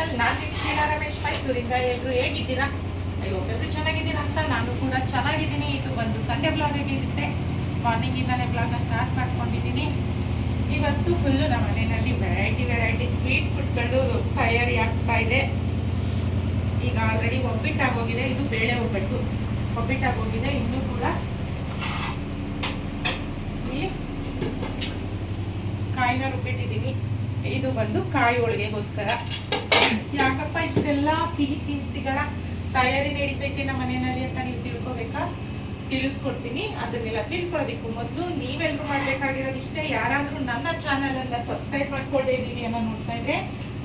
Channel ನಾನು ಶೀಲಾ ರಮೇಶ್ ಮೈಸೂರಿಂದ ಎಲ್ಲರೂ ಹೇಗಿದ್ದೀರಾ? ಅಯ್ಯೋ ಎಲ್ಲರೂ ಚೆನ್ನಾಗಿದ್ದೀರಾ ಅಂತ ನಾನು ಕೂಡ ಚೆನ್ನಾಗಿದ್ದೀನಿ. ಇದು ಬಂದು ಸಂಡೇ ಬ್ಲಾಗ್ ಆಗಿರುತ್ತೆ. ಮಾರ್ನಿಂಗಿಂದಾನೇ ಬ್ಲಾಗ್ನ ಸ್ಟಾರ್ಟ್ ಮಾಡ್ಕೊಂಡಿದ್ದೀನಿ. ಇವತ್ತು ಫುಲ್ಲು ನಮ್ಮ ಮನೆಯಲ್ಲಿ ವೆರೈಟಿ ವೆರೈಟಿ ಸ್ವೀಟ್ ಫುಡ್ಗಳು ತಯಾರಿ ಆಗ್ತಾ ಇದೆ. ಈಗ ಆಲ್ರೆಡಿ ಒಬ್ಬಿಟ್ಟಾಗೋಗಿದೆ ಇದು ಬೇಳೆ ಒಬ್ಬಟ್ಟು. ಒಬ್ಬಿಟ್ಟಾಗೋಗಿದೆ ಇನ್ನೂ ಕೂಡ ಇಲ್ಲಿ ಕಾಯಿನ ರುಬ್ಬಿಟ್ಟಿದ್ದೀನಿ. ಇದು ಬಂದು ಕಾಯಿ ಹೋಳಿಗೆಗೋಸ್ಕರ. ಯಾಕಪ್ಪ, ಇಷ್ಟೆಲ್ಲ ಸಿಹಿ ತಿನಿಸಿಗಳ ತಯಾರಿ ನಡೀತೈತೆ ನಮ್ಮ ಮನೆಯಲ್ಲಿ ಅಂತ ನೀವು ತಿಳ್ಕೊಬೇಕಾ? ತಿಳಿಸ್ಕೊಡ್ತೀನಿ. ಅದನ್ನೆಲ್ಲ ತಿಳ್ಕೊಳ್ಬೇಕು ಮೊದಲು ನೀವೆಲ್ಲರೂ ಮಾಡ್ಬೇಕಾಗಿರೋದು ಇಷ್ಟೇ. ಯಾರಾದರೂ ನನ್ನ ಚಾನಲನ್ನು ಸಬ್ಸ್ಕ್ರೈಬ್ ಸಬ್ಸ್ಕ್ರೈಬ್ ನೀವು ಏನೋ ನೋಡ್ತಾ ಇದ್ರೆ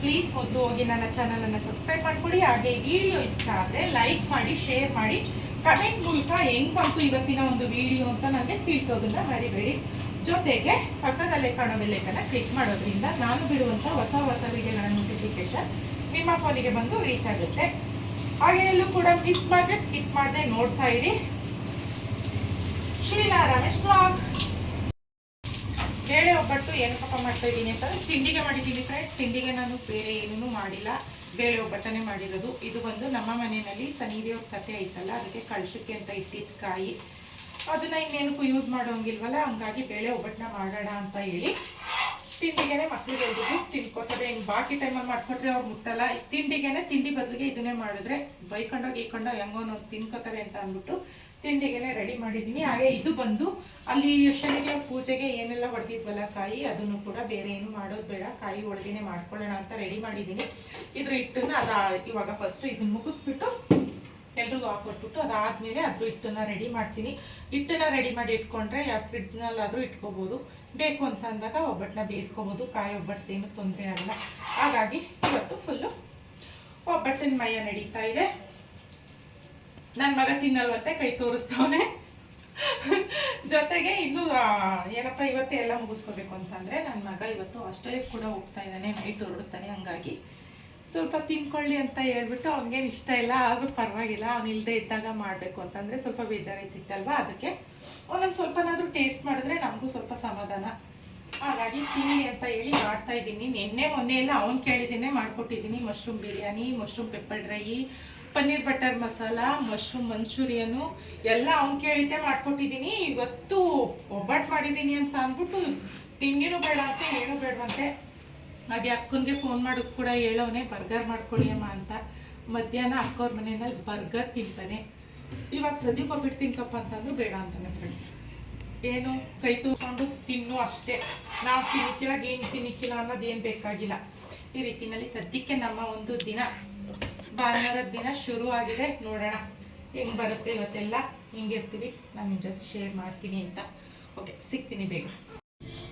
ಪ್ಲೀಸ್ ಮೊದಲು ಹೋಗಿ ನನ್ನ ಚಾನಲನ್ನು ಅನ್ನ ಸಬ್ಸ್ಕ್ರೈಬ್ ಮಾಡಿಕೊಡಿ. ಹಾಗೆ ವಿಡಿಯೋ ಇಷ್ಟ ಆದರೆ ಲೈಕ್ ಮಾಡಿ ಶೇರ್ ಮಾಡಿ. ಕಮೆಂಟ್ ಮೂಲಕ ಹೆಂಗ್ ಬಂತು ಇವತ್ತಿನ ಒಂದು ವಿಡಿಯೋ ಅಂತ ನನಗೆ ತಿಳಿಸೋದನ್ನ ಮರಿಬೇಡಿ. ಜೊತೆಗೆ ಪಕ್ಕದಲ್ಲೇ ಕಾಣೋ ಬೆಲೆಕನ್ನು ಕ್ಲಿಕ್ ಮಾಡೋದ್ರಿಂದ ನಾನು ಬಿಡುವಂಥ ಹೊಸ ಹೊಸ ವಿಡಿಯೋಗಳ ನೋಟಿಫಿಕೇಶನ್ ನಿಮ್ಮ ಫೋನಿಗೆ ಬಂದು ರೀಚ್ ಆಗುತ್ತೆ. ಹಾಗೆ ಎಲ್ಲೂ ಕೂಡ ಮಿಸ್ ಮಾಡದೆ ಸ್ಕಿಪ್ ಮಾಡದೆ, ನೋಡ್ತಾ ಇರಿ. ಶ್ರೀನಾ ರಮೇಶ್ ಬ್ಲಾಗ್ ಬೇಳೆ ಒಬ್ಬಟ್ಟು ಏನಕ್ಕಪ್ಪ ಮಾಡ್ತಾ ಇದ್ದೀನಿ ಅಂತಂದ್ರೆ ತಿಂಡಿಗೆ ಮಾಡಿದ್ದೀನಿ ಫ್ರೆಂಡ್ಸ್ ತಿಂಡಿಗೆ ನಾನು ಬೇರೆ ಏನೂ ಮಾಡಿಲ್ಲ. ಬೇಳೆ ಒಬ್ಬಟ್ಟನೆ ಮಾಡಿರೋದು. ಇದು ಬಂದು ನಮ್ಮ ಮನೆಯಲ್ಲಿ ಸನಿದೇವ್ರ ಕತೆ ಐತಲ್ಲ, ಅದಕ್ಕೆ ಕಳ್ಸಕ್ಕೆ ಅಂತ ಇಟ್ಟಿದ್ದ ಕಾಯಿ. ಅದನ್ನ ಇನ್ನೇನಕ್ಕೂ ಯೂಸ್ ಮಾಡೋಂಗಿಲ್ವಲ್ಲ, ಹಂಗಾಗಿ ಬೇಳೆ ಒಬ್ಬಟ್ಟನ್ನ ಮಾಡೋಣ ಅಂತ ಹೇಳಿ. ತಿಂಡಿಗೆನೆ ಮಕ್ಳಿಗೆ ಎಲ್ರಿಗೂ ತಿನ್ಕೋತಾರೆ. ಹಿಂಗೆ ಬಾಕಿ ಟೈಮಲ್ಲಿ ಮಾಡ್ಕೊಟ್ರೆ ಅವ್ರು ಮುಟ್ಟಲ್ಲ. ತಿಂಡಿಗೆನೆ ತಿಂಡಿ ಬದಲಿಗೆ ಇದನ್ನೇ ಮಾಡಿದ್ರೆ ಬೈಕೊಂಡೋ ಗೀಕೊಂಡೋ ಹೆಂಗೋ ನೋಡಿ ತಿನ್ಕೋತಾರೆ ಅಂತ ಅಂದ್ಬಿಟ್ಟು ತಿಂಡಿಗೆನೆ ರೆಡಿ ಮಾಡಿದ್ದೀನಿ. ಹಾಗೆ ಇದು ಬಂದು ಅಲ್ಲಿ ಶನಿಗೆ ಪೂಜೆಗೆ ಏನೆಲ್ಲ ಹೊಡೆದಿದ್ವಲ್ಲ ಕಾಯಿ, ಅದನ್ನು ಕೂಡ ಬೇರೆ ಏನು ಮಾಡೋದು ಬೇಡ. ಕಾಯಿ ಒಳಗೇನೆ ಮಾಡ್ಕೊಳ್ಳೋಣ ಅಂತ ರೆಡಿ ಮಾಡಿದ್ದೀನಿ. ಇದ್ರ ಹಿಟ್ಟನ್ನ ಅದ ಇವಾಗ ಫಸ್ಟ್ ಇದನ್ನ ಮುಗಿಸ್ಬಿಟ್ಟು ಎಲ್ರಿಗೂ ಹಾಕೊಟ್ಬಿಟ್ಟು ಅದಾದ್ಮೇಲೆ ಅದ್ರ ಹಿಟ್ಟನ್ನ ರೆಡಿ ಮಾಡ್ತೀನಿ. ಹಿಟ್ಟನ್ನ ರೆಡಿ ಮಾಡಿ ಇಟ್ಕೊಂಡ್ರೆ ಯಾವ ಫ್ರಿಡ್ಜ್ನಲ್ಲಾದರೂ ಇಟ್ಕೋಬೋದು. ಬೇಕು ಅಂತ ಅಂದಾಗ ಒಬ್ಬಟ್ಟನ್ನ ಬೇಯಿಸ್ಕೋಬೋದು. ಕಾಯಿ ಒಬ್ಬಟ್ಟೇನು ತೊಂದರೆ ಆಗಲ್ಲ. ಹಾಗಾಗಿ ಇವತ್ತು ಫುಲ್ಲು ಒಬ್ಬಟ್ಟಿನ ಮೈಯ ನಡೀತಾ ಇದೆ. ನನ್ನ ಮಗ ತಿನ್ನಲ್ವಂತೆ ಕೈ ತೋರಿಸ್ತವನೆ. ಜೊತೆಗೆ ಇನ್ನು ಏನಪ್ಪ, ಇವತ್ತೇ ಎಲ್ಲ ಮುಗಿಸ್ಕೋಬೇಕು ಅಂತಂದರೆ ನನ್ನ ಮಗ ಇವತ್ತು ಅಷ್ಟೇ ಕೂಡ ಹೋಗ್ತಾ ಇದ್ದಾನೆ ನೈಟ್ ಹೊರಡ್ತಾನೆ ಹಂಗಾಗಿ. ಸ್ವಲ್ಪ ತಿನ್ಕೊಳ್ಳಿ ಅಂತ ಹೇಳ್ಬಿಟ್ಟು ಅವ್ನಿಗೇನು ಇಷ್ಟ ಇಲ್ಲ. ಆದರೂ ಪರವಾಗಿಲ್ಲ, ಅವ್ನು ಇದ್ದಾಗ ಮಾಡಬೇಕು ಅಂತಂದರೆ ಸ್ವಲ್ಪ ಬೇಜಾರೈತಿತ್ತಲ್ವ ಅದಕ್ಕೆ ಒಂದೊಂದು ಸ್ವಲ್ಪನಾದರೂ ಟೇಸ್ಟ್ ಮಾಡಿದ್ರೆ ನಮಗೂ ಸ್ವಲ್ಪ ಸಮಾಧಾನ. ಹಾಗಾಗಿ ತಿನ್ನಿ ಅಂತ ಹೇಳಿ ಮಾಡ್ತಾ ಇದ್ದೀನಿ. ನಿನ್ನೆ, ಮೊನ್ನೆ ಎಲ್ಲ ಅವ್ನು ಕೇಳಿದ್ದೇನೆ ಮಾಡಿಕೊಟ್ಟಿದ್ದೀನಿ. Mushroom biryani mushroom pepper dry paneer butter masala mushroom ಮಂಚೂರಿಯನ್ನು ಎಲ್ಲ ಅವ್ನು ಕೇಳಿದ್ದೆ ಮಾಡಿಕೊಟ್ಟಿದ್ದೀನಿ. ಇವತ್ತು ಒಬ್ಬಟ್ಟು ಮಾಡಿದ್ದೀನಿ ಅಂತ ಅಂದ್ಬಿಟ್ಟು ತಿಂಡಿನೂ ಬೇಡ ಅಂತ ಏನೂ ಬೇಡವಂತೆ. ಹಾಗೆ ಅಕ್ಕನಿಗೆ ಫೋನ್ ಮಾಡೋಕ್ಕೆ ಕೂಡ ಹೇಳೋನೆ ಬರ್ಗರ್ ಮಾಡ್ಕೊಡಿ ಅಮ್ಮ ಅಂತ. ಮಧ್ಯಾಹ್ನ ಅಕ್ಕವ್ರ ಮನೆಯಲ್ಲಿ ಬರ್ಗರ್ ತಿಂತಾನೆ. ಇವಾಗ ಸದ್ಯಕ್ಕೆ ಒಬ್ಬಿಟ್ಟು ತಿನ್ಕಪ್ಪ ಅಂತಂದ್ರು ಬೇಡ ಅಂತಾನೆ ಫ್ರೆಂಡ್ಸ್ ಏನು? ಕೈ ತೂಕೊಂಡು ತಿನ್ನು ಅಷ್ಟೇ. ನಾವು ತಿನ್ನಿಕ್ಕಿಲ್ಲ ಏನು ತಿನ್ನಿಕ್ಕಿಲ್ಲ ಅನ್ನೋದು ಏನು ಬೇಕಾಗಿಲ್ಲ. ಈ ರೀತಿನಲ್ಲಿ ಸದ್ಯಕ್ಕೆ ನಮ್ಮ ಒಂದು ದಿನ ಭಾನುವಾರದ ದಿನ ಶುರು ಆಗಿದೆ. ನೋಡೋಣ ಹೆಂಗೆ ಬರುತ್ತೆ ಇವತ್ತೆಲ್ಲ. ಹಿಂಗಿರ್ತೀವಿ. ನಾನು ನಿಮ್ಮ ಜೊತೆ ಶೇರ್ ಮಾಡ್ತೀನಿ ಅಂತ. ಓಕೆ ಸಿಗ್ತೀನಿ ಬೇಗ.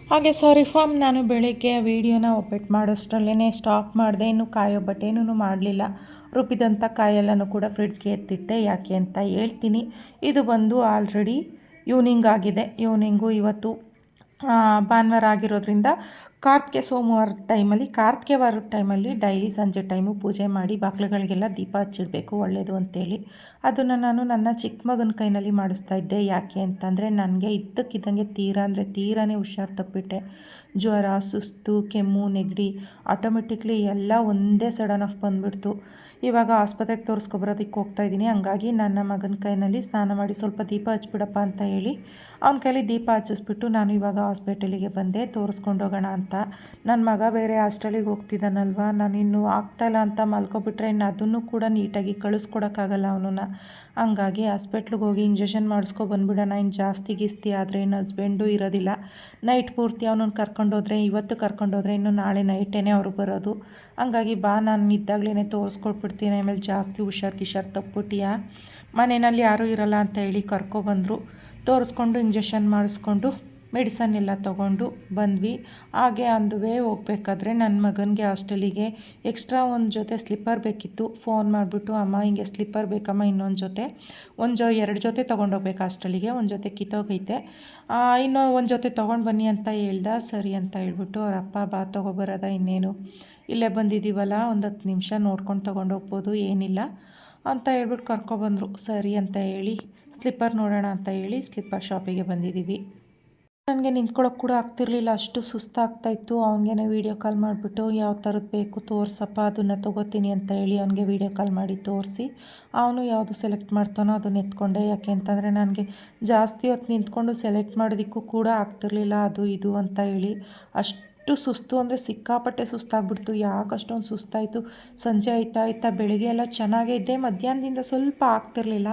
ಹಾಗೆ ಸಾರಿ ಫಾರ್ಮ್ ನಾನು ಬೆಳಗ್ಗೆ ವೀಡಿಯೋನ ಒಪೆಟ್ ಮಾಡೋಷ್ಟರಲ್ಲೇ ಸ್ಟಾಪ್ ಮಾಡಿದೆ. ಇನ್ನು ಏನೂ ಮಾಡಲಿಲ್ಲ. ರುಬ್ಬಿದಂಥ ಕಾಯೆಲ್ಲನೂ ಕೂಡ ಫ್ರಿಡ್ಜ್ಗೆ ಎತ್ತಿಟ್ಟೆ. ಯಾಕೆ ಅಂತ ಹೇಳ್ತೀನಿ. ಇದು ಬಂದು ಆಲ್ರೆಡಿ ಈವ್ನಿಂಗ್ ಆಗಿದೆ. ಈವ್ನಿಂಗು ಇವತ್ತು ಭಾನುವಾರ ಆಗಿರೋದ್ರಿಂದ ಕಾರ್ತಿಕೆ ಸೋಮವಾರ ಟೈಮಲ್ಲಿ ಕಾರ್ತಿಕೆ ವಾರದ ಟೈಮಲ್ಲಿ ಡೈಲಿ ಸಂಜೆ ಟೈಮು ಪೂಜೆ ಮಾಡಿ ಬಾಗಿಲುಗಳಿಗೆಲ್ಲ ದೀಪ ಹಚ್ಚಿಡಬೇಕು ಒಳ್ಳೆಯದು ಅಂತೇಳಿ. ಅದನ್ನು ನಾನು ನನ್ನ ಚಿಕ್ಕ ಮಗನ ಕೈನಲ್ಲಿ ಮಾಡಿಸ್ತಾ ಇದ್ದೆ. ಯಾಕೆ ಅಂತಂದರೆ, ನನಗೆ ಇದ್ದಕ್ಕಿದ್ದಂಗೆ ತೀರಾ ಅಂದರೆ ತೀರಾನೇ ಹುಷಾರು ತಪ್ಪಿಟ್ಟೆ. ಜ್ವರ, ಸುಸ್ತು, ಕೆಮ್ಮು, ನೆಗಡಿ ಆಟೋಮೆಟಿಕ್ಲಿ ಎಲ್ಲ ಒಂದೇ ಸಡನ್ ಆಫ್ ಬಂದುಬಿಡ್ತು. ಇವಾಗ ಆಸ್ಪತ್ರೆಗೆ ತೋರಿಸ್ಕೊಬರೋದಕ್ಕೆ ಹೋಗ್ತಾ ಇದ್ದೀನಿ. ಹಂಗಾಗಿ ನನ್ನ ಮಗನ ಕೈನಲ್ಲಿ ಸ್ನಾನ ಮಾಡಿ ಸ್ವಲ್ಪ ದೀಪ ಹಚ್ಬಿಡಪ್ಪ ಅಂತ ಹೇಳಿ, ಅವನ ಕೈಲಿ ದೀಪ ಹಚ್ಚಿಸ್ಬಿಟ್ಟು ನಾನು ಇವಾಗ ಹಾಸ್ಪಿಟಲಿಗೆ ಬಂದೆ. ತೋರಿಸ್ಕೊಂಡು ಹೋಗೋಣ ನನ್ನ ಮಗ ಬೇರೆ ಹಾಸ್ಟೆಲಿಗೆ ಹೋಗ್ತಿದ್ದಾನಲ್ವ ನಾನು ಇನ್ನು ಆಗ್ತಾಯಿಲ್ಲ ಅಂತ ಮಲ್ಕೊಬಿಟ್ರೆ ಇನ್ನು ಅದನ್ನು ಕೂಡ ನೀಟಾಗಿ ಕಳಿಸ್ಕೊಡೋಕ್ಕಾಗಲ್ಲ ಅವನನ್ನ. ಹಂಗಾಗಿ ಹಾಸ್ಪೆಟ್ಲಿಗೆ ಹೋಗಿ ಇಂಜೆಕ್ಷನ್ ಮಾಡಿಸ್ಕೊ ಬಂದ್ಬಿಡೋಣ. ಇನ್ನು ಜಾಸ್ತಿ ಗಿಸ್ತಿ ಆದರೆ ಇನ್ನು ಹಸ್ಬೆಂಡು ಇರೋದಿಲ್ಲ. ನೈಟ್ ಪೂರ್ತಿ ಅವನನ್ನು ಕರ್ಕೊಂಡೋದ್ರೆ, ಇವತ್ತು ಕರ್ಕೊಂಡೋದ್ರೆ ಇನ್ನು ನಾಳೆ ನೈಟೇ ಅವರು ಬರೋದು. ಹಂಗಾಗಿ ಬಾ, ನಾನು ಇದ್ದಾಗಲೇ ತೋರಿಸ್ಕೊಟ್ಬಿಡ್ತೀನಿ. ಆಮೇಲೆ ಜಾಸ್ತಿ ಹುಷಾರು ಗಿಷಾರು ತಪ್ಪಿಟ್ಟಿಯಾ ಮನೆಯಲ್ಲಿ ಯಾರೂ ಇರಲ್ಲ ಅಂತ ಹೇಳಿ ಕರ್ಕೊಬಂದರು ತೋರಿಸ್ಕೊಂಡು ಇಂಜೆಕ್ಷನ್ ಮಾಡಿಸ್ಕೊಂಡು ಮೆಡಿಸನ್ ಎಲ್ಲ ತಗೊಂಡು ಬಂದ್ವಿ. ಹಾಗೆ ಅಂದುವೇ ಹೋಗಬೇಕಾದ್ರೆ ನನ್ನ ಮಗನಿಗೆ ಹಾಸ್ಟೆಲಿಗೆ ಎಕ್ಸ್ಟ್ರಾ ಒಂದು ಜೊತೆ ಸ್ಲಿಪ್ಪರ್ ಬೇಕಿತ್ತು. ಫೋನ್ ಮಾಡಿಬಿಟ್ಟು, ಅಮ್ಮ, ಹಿಂಗೆ ಸ್ಲಿಪ್ಪರ್ ಬೇಕಮ್ಮ ಇನ್ನೊಂದು ಜೊತೆ. ಒಂದು ಜೊ, ಎರಡು ಜೊತೆ ತೊಗೊಂಡೋಗ್ಬೇಕು ಹಾಸ್ಟೆಲಿಗೆ. ಒಂದು ಜೊತೆ ಕಿತ್ತೋಗೈತೆ ಇನ್ನೂ ಒಂದು ಜೊತೆ ತೊಗೊಂಡು ಬನ್ನಿ ಅಂತ ಹೇಳ್ದ. ಸರಿ ಅಂತ ಹೇಳ್ಬಿಟ್ಟು ಅವ್ರ ಅಪ್ಪ, ಬಾ ತೊಗೊಬರೋದ ಇನ್ನೇನು? ಇಲ್ಲೇ ಬಂದಿದ್ದೀವಲ್ಲ ಒಂದು ಹತ್ತು ನಿಮಿಷ ನೋಡ್ಕೊಂಡು ತೊಗೊಂಡೋಗ್ಬೋದು ಏನಿಲ್ಲ. ಅಂತ ಹೇಳ್ಬಿಟ್ಟು ಕರ್ಕೊಬಂದರು ಸರಿ ಅಂತ ಹೇಳಿ, ಸ್ಲಿಪ್ಪರ್ ನೋಡೋಣ ಅಂತ ಹೇಳಿ, ಸ್ಲಿಪ್ಪರ್ ಶಾಪಿಗೆ ಬಂದಿದ್ದೀವಿ ನನಗೆ ನಿಂತ್ಕೊಳ್ಳೋಕೆ ಕೂಡ ಆಗ್ತಿರ್ಲಿಲ್ಲ. ಅಷ್ಟು ಸುಸ್ತಾಗ್ತಾ ಇತ್ತು. ಅವನಿಗೆ ವೀಡಿಯೋ ಕಾಲ್ ಮಾಡಿಬಿಟ್ಟು, ಯಾವ ಥರದ್ದು ಬೇಕು ತೋರ್ಸಪ್ಪ, ಅದನ್ನು ತೊಗೋತೀನಿ ಅಂತ ಹೇಳಿ ಅವನಿಗೆ ವೀಡಿಯೋ ಕಾಲ್ ಮಾಡಿ ತೋರಿಸಿ, ಅವನು ಯಾವುದು ಸೆಲೆಕ್ಟ್ ಮಾಡ್ತಾನೋ ಅದನ್ನು ಎತ್ಕೊಂಡೆ. ಯಾಕೆ ಅಂತಂದರೆ ನನಗೆ ಜಾಸ್ತಿ ಹೊತ್ತು ನಿಂತ್ಕೊಂಡು ಸೆಲೆಕ್ಟ್ ಮಾಡೋದಕ್ಕೂ ಕೂಡ ಆಗ್ತಿರ್ಲಿಲ್ಲ. ಅದು ಇದು ಅಂತ ಹೇಳಿ ಅಷ್ಟು ಸುಸ್ತು ಅಂದರೆ ಸಿಕ್ಕಾಪಟ್ಟೆ ಸುಸ್ತಾಗ್ಬಿಡ್ತು. ಯಾಕೆ ಅಷ್ಟೊಂದು ಸುಸ್ತಾಯಿತು? ಸಂಜೆ ಆಯ್ತಾ ಆಯ್ತಾ ಬೆಳಗ್ಗೆ ಎಲ್ಲ ಚೆನ್ನಾಗೇ ಇದ್ದೆ. ಮಧ್ಯಾಹ್ನದಿಂದ ಸ್ವಲ್ಪ ಆಗ್ತಿರ್ಲಿಲ್ಲ.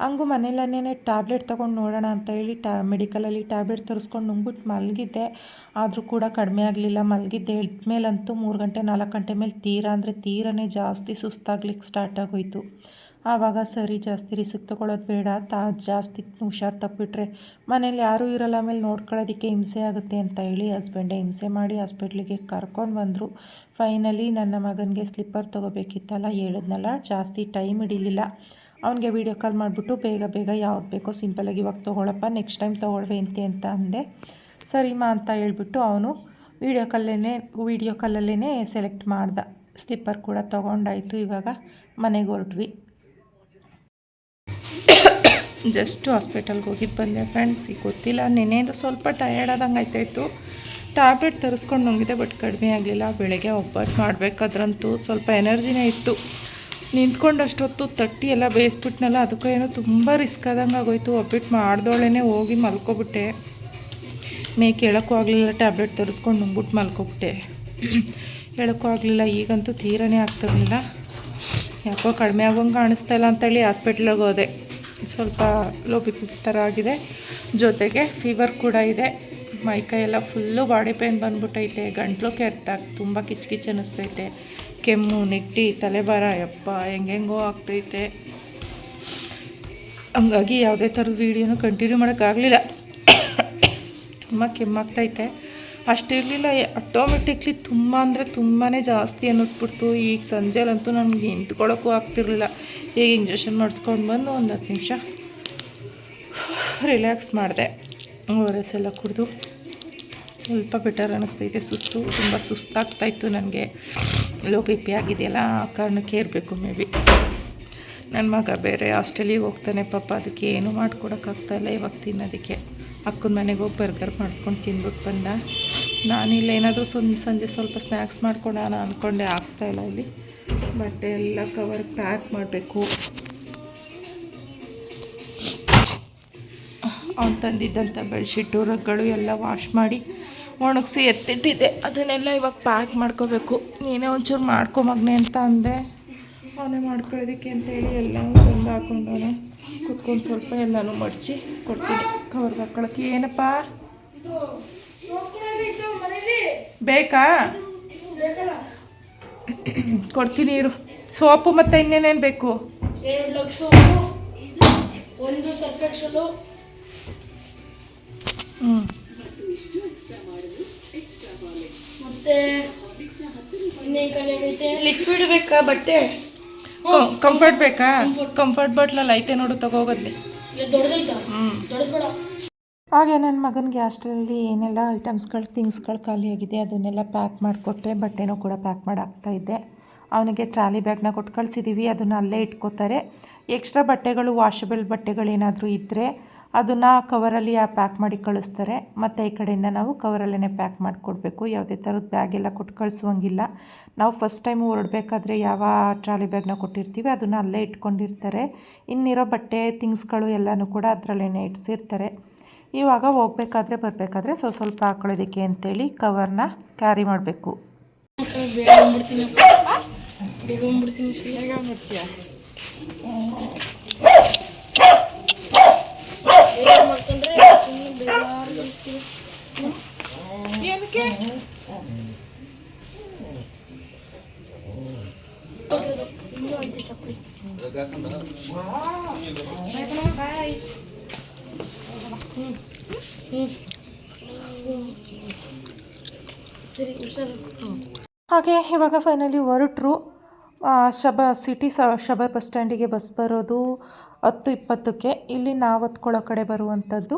ಹಂಗೂ ಮನೇಲೇ ಟ್ಯಾಬ್ಲೆಟ್ ತೊಗೊಂಡು ನೋಡೋಣ ಅಂತ ಹೇಳಿ ಟ್ಯಾ, ಮೆಡಿಕಲಲ್ಲಿ ಟ್ಯಾಬ್ಲೆಟ್ ತರಿಸ್ಕೊಂಡು ನುಂಗ್ಬಿಟ್ಟು ಮಲಗಿದ್ದೆ. ಆದರೂ ಕೂಡ ಕಡಿಮೆ ಆಗಲಿಲ್ಲ. ಮಲಗಿದ್ದೆ. ಮೇಲಂತೂ ಮೂರು ಗಂಟೆ ನಾಲ್ಕು ಗಂಟೆ ಮೇಲೆ ತೀರಾ ಅಂದರೆ ತೀರನೇ ಜಾಸ್ತಿ ಸುಸ್ತಾಗ್ಲಿಕ್ಕೆ ಸ್ಟಾರ್ಟ್ ಆಗೋಯಿತು. ಆವಾಗ ಸರಿ, ಜಾಸ್ತಿ ರಿಸ್ಕ್ ತೊಗೊಳೋದು ಬೇಡ. ತಾ, ಜಾಸ್ತಿ ಹುಷಾರು ತಪ್ಪಿಟ್ರೆ ಮನೇಲಿ ಯಾರೂ ಇರಲ್ಲ, ಆಮೇಲೆ ನೋಡ್ಕೊಳ್ಳೋದಕ್ಕೆ ಹಿಂಸೆ ಆಗುತ್ತೆ ಅಂತ ಹೇಳಿ ಹಸ್ಬೆಂಡೇ ಹಿಂಸೆ ಮಾಡಿ ಹಾಸ್ಪಿಟ್ಲಿಗೆ ಕರ್ಕೊಂಡು ಬಂದರು. ಫೈನಲಿ ನನ್ನ ಮಗನಿಗೆ ಸ್ಲಿಪ್ಪರ್ ತೊಗೋಬೇಕಿತ್ತಲ್ಲ, ಹೇಳಿದ್ನಲ್ಲ, ಜಾಸ್ತಿ ಟೈಮ್ ಹಿಡಿಲಿಲ್ಲ. ಅವನಿಗೆ ವೀಡಿಯೋ ಕಾಲ್ ಮಾಡಿಬಿಟ್ಟು ಬೇಗ ಬೇಗ ಯಾವ್ದು ಬೇಕೋ ಸಿಂಪಲಾಗಿ ಇವಾಗ ತೊಗೊಳಪ್ಪ, ನೆಕ್ಸ್ಟ್ ಟೈಮ್ ತೊಗೊಳ್ವೇಂತಿ ಅಂತ ಅಂದೆ. ಸರಿಮಾ ಅಂತ ಹೇಳ್ಬಿಟ್ಟು ಅವನು ವೀಡಿಯೋ ಕಾಲಲ್ಲೇ ವೀಡಿಯೋ ಕಾಲಲ್ಲೇ ಸೆಲೆಕ್ಟ್ ಮಾಡ್ದ. ಸ್ಲಿಪ್ಪರ್ ಕೂಡ ತೊಗೊಂಡಾಯಿತು, ಇವಾಗ ಮನೆಗೆ ಹೊರಟ್ವಿ. ಜಸ್ಟ್ ಹಾಸ್ಪಿಟಲ್ಗೆ ಹೋಗಿದ್ದು ಬಂದೆ ಫ್ರೆಂಡ್ಸ್, ಈಗ ಗೊತ್ತಿಲ್ಲ. ನೆನೆಯಿಂದ ಸ್ವಲ್ಪ ಟಯರ್ಡ್ ಆದಂಗೆ ಆಯ್ತಾಯಿತ್ತು ಟ್ಯಾಬ್ಲೆಟ್ ತರಿಸ್ಕೊಂಡು ನುಂಗಿದೆ ಬಟ್ ಕಡಿಮೆ ಆಗಲಿಲ್ಲ. ಬೆಳಗ್ಗೆ ಒಬ್ಬಟ್ಟು ಮಾಡಬೇಕಾದ್ರಂತೂ ಸ್ವಲ್ಪ ಎನರ್ಜಿನೇ ಇತ್ತು. ನಿಂತ್ಕೊಂಡು ಅಷ್ಟೊತ್ತು ತಟ್ಟಿ ಎಲ್ಲ ಬೇಯಿಸ್ಬಿಟ್ನಲ್ಲ, ಅದಕ್ಕೂ ಏನೋ ತುಂಬ ರಿಸ್ಕ್ ಆದಂಗೆ ಆಗೋಯ್ತು. ಒಬ್ಬಿಟ್ಟು ಮಾಡ್ದೊಳೇ ಹೋಗಿ ಮಲ್ಕೊಬಿಟ್ಟೆ. ಮೇ ಕೇಳೋಕ್ಕೂ ಆಗಲಿಲ್ಲ ಟ್ಯಾಬ್ಲೆಟ್ ತರಿಸ್ಕೊಂಡು ನುಂಗ್ಬಿಟ್ಟು ಮಲ್ಕೊಬಿಟ್ಟೆ. ಹೇಳೋಕ್ಕೂ ಆಗಲಿಲ್ಲ, ಈಗಂತೂ ತೀರನೇ ಆಗ್ತಿರಲಿಲ್ಲ ಯಾಕೋ ಕಡಿಮೆ ಆಗೋಂಗೆ ಕಾಣಿಸ್ತಾ ಇಲ್ಲ ಅಂತೇಳಿ ಹಾಸ್ಪಿಟ್ಲಿಗೆ ಹೋದೆ. ಸ್ವಲ್ಪ ಲೋಪಿ ಥರ ಆಗಿದೆ ಜೊತೆಗೆ ಫೀವರ್ ಕೂಡ ಇದೆ. ಮೈ ಎಲ್ಲ ಫುಲ್ಲು ಬಾಡಿ ಪೇನ್ ಬಂದ್ಬಿಟ್ಟೈತೆ ಗಂಟ್ಲು ಕೆರೆತ, ತುಂಬ ಕಿಚ್ ಅನ್ನಿಸ್ತೈತೆ ಕೆಮ್ಮು, ನೆಗಡಿ ತಲೆಬಾರ ಯಪ್ಪ, ಹೆಂಗೆಂಗೋ ಆಗ್ತೈತೆ. ಹಂಗಾಗಿ ಯಾವುದೇ ಥರದ ವೀಡಿಯೋನು ಕಂಟಿನ್ಯೂ ಮಾಡೋಕ್ಕಾಗಲಿಲ್ಲ. ತುಂಬ ಕೆಮ್ಮಾಗ್ತೈತೆ ಅಷ್ಟಿರಲಿಲ್ಲ ಆಟೋಮೆಟಿಕ್ಲಿ ತುಂಬ ಅಂದರೆ ತುಂಬಾ ಜಾಸ್ತಿ ಅನ್ನಿಸ್ಬಿಡ್ತು. ಈಗ ಸಂಜೆಲಂತೂ ನನಗೆ ನಿಂತ್ಕೊಳ್ಳೋಕ್ಕೂ ಆಗ್ತಿರಲಿಲ್ಲ. ಈಗ ಇಂಜೆಕ್ಷನ್ ಮಾಡಿಸ್ಕೊಂಡು ಬಂದು ಒಂದು ಹತ್ತು ನಿಮಿಷ ರಿಲ್ಯಾಕ್ಸ್ ಮಾಡಿದೆ. ಓ ಆರ್ ಎಸ್ ಎಲ್ಲ ಕುಡಿದು ಸ್ವಲ್ಪ ಬೆಟರ್ ಅನ್ನಿಸ್ತೈತೆ ಸುಸ್ತು. ತುಂಬ ಸುಸ್ತಾಗ್ತಾಯಿತ್ತು ನನಗೆ. ಲೋ ಬಿ ಪಿ ಆಗಿದೆಯಲ್ಲ, ಆ ಕಾರಣಕ್ಕೆ ಇರಬೇಕು ಮೇ ಬಿ ನನ್ನ ಮಗ ಬೇರೆ ಹಾಸ್ಟೆಲಿಗೆ ಹೋಗ್ತಾನೆ ಪಾಪ, ಅದಕ್ಕೆ ಏನೂ ಮಾಡ್ಕೊಡೋಕ್ಕಾಗ್ತಾಯಿಲ್ಲ ಇವಾಗ ತಿನ್ನೋದಕ್ಕೆ. ಅಕ್ಕನ ಮನೆಗೆ ಹೋಗಿ ಬರ್ಗರ್ ಮಾಡಿಸ್ಕೊಂಡು ತಿಂದ್ಬಿಟ್ಟು ಬಂದ. ನಾನಿಲ್ಲ ಏನಾದರೂ ಸುಮ್ಮನೆ ಸಂಜೆ ಸ್ವಲ್ಪ ಸ್ನ್ಯಾಕ್ಸ್ ಮಾಡ್ಕೊಳೋಣ ಅಂದ್ಕೊಂಡೆ ಆಗ್ತಾಯಿಲ್ಲ ಇಲ್ಲಿ ಬಟ್ಟೆ ಎಲ್ಲ ಕವರ್ ಪ್ಯಾಕ್ ಮಾಡಬೇಕು. ಅವ್ನು ತಂದಿದ್ದಂಥ ಬೆಡ್ಶೀಟು ರಗ್ಗಳು ಎಲ್ಲ ವಾಶ್ ಮಾಡಿ ಒಣಗಿಸಿ ಎತ್ತಿಟ್ಟಿದ್ದೆ. ಅದನ್ನೆಲ್ಲ ಇವಾಗ ಪ್ಯಾಕ್ ಮಾಡ್ಕೋಬೇಕು. ನೀನೇ ಒಂಚೂರು ಮಾಡ್ಕೊ ಮಗನೆ ಅಂತ ಅಂದೆ. ಅವನೇ ಮಾಡ್ಕೊಳ್ಳೋದಕ್ಕೆ ಅಂತೇಳಿ ಎಲ್ಲ ತಂದು ಹಾಕೊಂಡವನು. ಕುತ್ಕೊಂಡು ಸ್ವಲ್ಪ ಎಲ್ಲನೂ ಮಡಚಿ ಕೊಡ್ತೀನಿ. ಕವರ್ಗೆ ಹಾಕೊಳಕ್ಕೆ. ಏನಪ್ಪ? ಬೇಕಾ? ಕೊಡ್ತೀನಿ ಇರು. ಸೋಪು ಮತ್ತು ಇನ್ನೇನೇನು ಬೇಕು? ಎರಡು ಲಕ್ಷ ಒಂದು ಹ್ಞೂ ಮತ್ತೆ ಲಿಕ್ವಿಡ್ ಬೇಕಾ ಬಟ್ಟೆ? ಕಂಫರ್ಟ್ ಬೇಕಾ? ಕಂಫರ್ಟ್ ಬಾಟ್ಲಲ್ಲಿ ಐತೆ ನೋಡು ತಗೋಗೋದ್ಲಿ. ಹಾಗೆ ನನ್ನ ಮಗನಿಗೆ ಹಾಸ್ಟೆಲಲ್ಲಿ ಏನೆಲ್ಲ ಐಟಮ್ಸ್ಗಳು ಥಿಂಗ್ಸ್ಗಳು ಖಾಲಿಯಾಗಿದೆ ಅದನ್ನೆಲ್ಲ ಪ್ಯಾಕ್ ಮಾಡಿಕೊಟ್ಟೆ ಬಟ್ಟೆನೂ ಕೂಡ ಪ್ಯಾಕ್ ಮಾಡಾಕ್ತಾ ಹಾಕ್ತಾಯಿದ್ದೆ ಅವನಿಗೆ ಟ್ರಾಲಿ ಬ್ಯಾಗ್ನ ಕೊಟ್ಟು ಕಳಿಸಿದ್ದೀವಿ ಅದನ್ನು ಅಲ್ಲೇ ಇಟ್ಕೋತಾರೆ. ಎಕ್ಸ್ಟ್ರಾ ಬಟ್ಟೆಗಳು ವಾಷಬಲ್ ಬಟ್ಟೆಗಳೇನಾದರೂ ಇದ್ದರೆ ಅದನ್ನು ಕವರಲ್ಲಿ ಆ ಪ್ಯಾಕ್ ಮಾಡಿ ಕಳಿಸ್ತಾರೆ. ಮತ್ತು ಈ ಕಡೆಯಿಂದ ನಾವು ಕವರಲ್ಲೇ ಪ್ಯಾಕ್ ಮಾಡಿಕೊಡ್ಬೇಕು. ಯಾವುದೇ ಥರದ ಬ್ಯಾಗ್ ಎಲ್ಲ ಕೊಟ್ಟು ಕಳಿಸುವಂಗಿಲ್ಲ. ನಾವು ಫಸ್ಟ್ ಟೈಮ್ ಹೊರಡಬೇಕಾದ್ರೆ ಯಾವ ಟ್ರಾಲಿ ಬ್ಯಾಗ್ನ ಕೊಟ್ಟಿರ್ತೀವಿ, ಅದನ್ನು ಅಲ್ಲೇ ಇಟ್ಕೊಂಡಿರ್ತಾರೆ. ಇನ್ನಿರೋ ಬಟ್ಟೆ ಥಿಂಗ್ಸ್ಗಳು ಎಲ್ಲನೂ ಕೂಡ ಅದರಲ್ಲೇ ಇಟ್ಸಿರ್ತಾರೆ. ಇವಾಗ ಹೋಗ್ಬೇಕಾದ್ರೆ ಬರಬೇಕಾದ್ರೆ ಸ್ವಲ್ಪ ಸ್ವಲ್ಪ ಹಾಕೊಳ್ಳೋದಕ್ಕೆ ಅಂತೇಳಿ ಕವರ್ನ ಕ್ಯಾರಿ ಮಾಡಬೇಕು ಮಾಡ್ಕೊಂಡ್ರೆ ಸುಮ್ಮನೆ ಬೇಗ ಬರ್ತೀನಿ ಹಾಗೆ ಇವಾಗ ಫೈನಲಿ ಹೊರಟರು. ಶಬ ಸಿಟಿ ಶಬರ್ ಬಸ್ ಸ್ಟ್ಯಾಂಡಿಗೆ ಬಸ್ ಬರೋದು ಹತ್ತು ಇಪ್ಪತ್ತಕ್ಕೆ. ಇಲ್ಲಿ ನಾವು ಹತ್ಕೊಳ್ಳೋ ಕಡೆ ಬರುವಂಥದ್ದು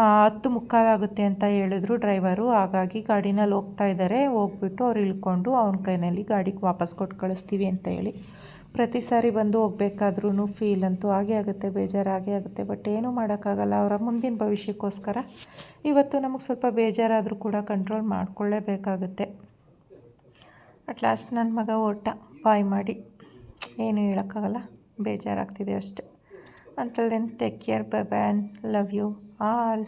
ಹತ್ತು ಮುಕ್ಕಾಲಾಗುತ್ತೆ ಅಂತ ಹೇಳಿದ್ರು ಡ್ರೈವರು. ಹಾಗಾಗಿ ಗಾಡಿನಲ್ಲಿ ಹೋಗ್ತಾ ಇದ್ದಾರೆ. ಹೋಗ್ಬಿಟ್ಟು ಅವ್ರು ಇಳ್ಕೊಂಡು ಅವ್ನ ಕೈನಲ್ಲಿ ಗಾಡಿಗೆ ವಾಪಸ್ ಕೊಟ್ಟು ಕಳಿಸ್ತೀವಿ ಅಂತ ಹೇಳಿ ಪ್ರತಿ ಸಾರಿ ಬಂದು ಹೋಗ್ಬೇಕಾದ್ರೂ ಫೀಲ್ ಅಂತೂ ಹಾಗೆ ಆಗುತ್ತೆ ಬೇಜಾರು ಹಾಗೆ ಆಗುತ್ತೆ. ಬಟ್ ಏನೂ ಮಾಡೋಕ್ಕಾಗಲ್ಲ. ಅವರ ಮುಂದಿನ ಭವಿಷ್ಯಕ್ಕೋಸ್ಕರ ಇವತ್ತು ನಮಗೆ ಸ್ವಲ್ಪ ಬೇಜಾರಾದರೂ ಕೂಡ ಕಂಟ್ರೋಲ್ ಮಾಡಿಕೊಳ್ಳೇಬೇಕಾಗುತ್ತೆ. ಅಟ್ ಲಾಸ್ಟ್ ನನ್ನ ಮಗ ಓಟ, ಬಾಯ್ ಮಾಡಿ. ಏನು ಹೇಳೋಕ್ಕಾಗಲ್ಲ. ಬೇಜಾರಾಗ್ತಿದೆ ಅಷ್ಟೆ. Until then take care bye ban love you all.